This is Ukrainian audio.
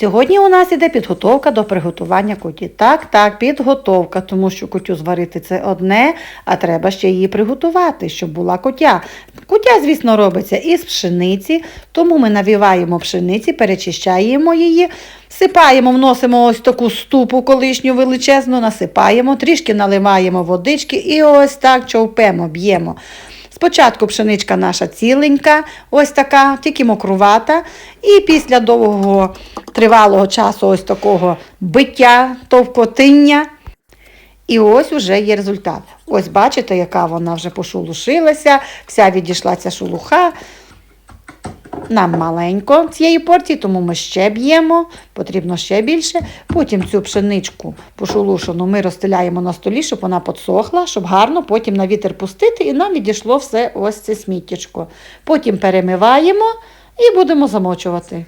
Сьогодні у нас іде підготовка до приготування куті. Так, так, підготовка, тому що кутю зварити це одне, а треба ще її приготувати, щоб була кутя. Кутя, звісно, робиться із пшениці, тому ми навіваємо пшениці, перечищаємо її, всипаємо, вносимо ось таку ступу колишню величезну, насипаємо, трішки наливаємо водички і ось так човпемо, б'ємо. Спочатку пшеничка наша ціленька, ось така, тільки мокрувата. І після довгого тривалого часу ось такого биття, товкотиння. І ось уже є результат. Ось бачите, яка вона вже пошулушилася, вся відійшла ця шелуха. Нам маленько цієї порції, тому ми ще б'ємо, потрібно ще більше. Потім цю пшеничку пошулушену ми розстеляємо на столі, щоб вона подсохла, щоб гарно потім на вітер пустити і нам відійшло все ось це сміттячко. Потім перемиваємо і будемо замочувати.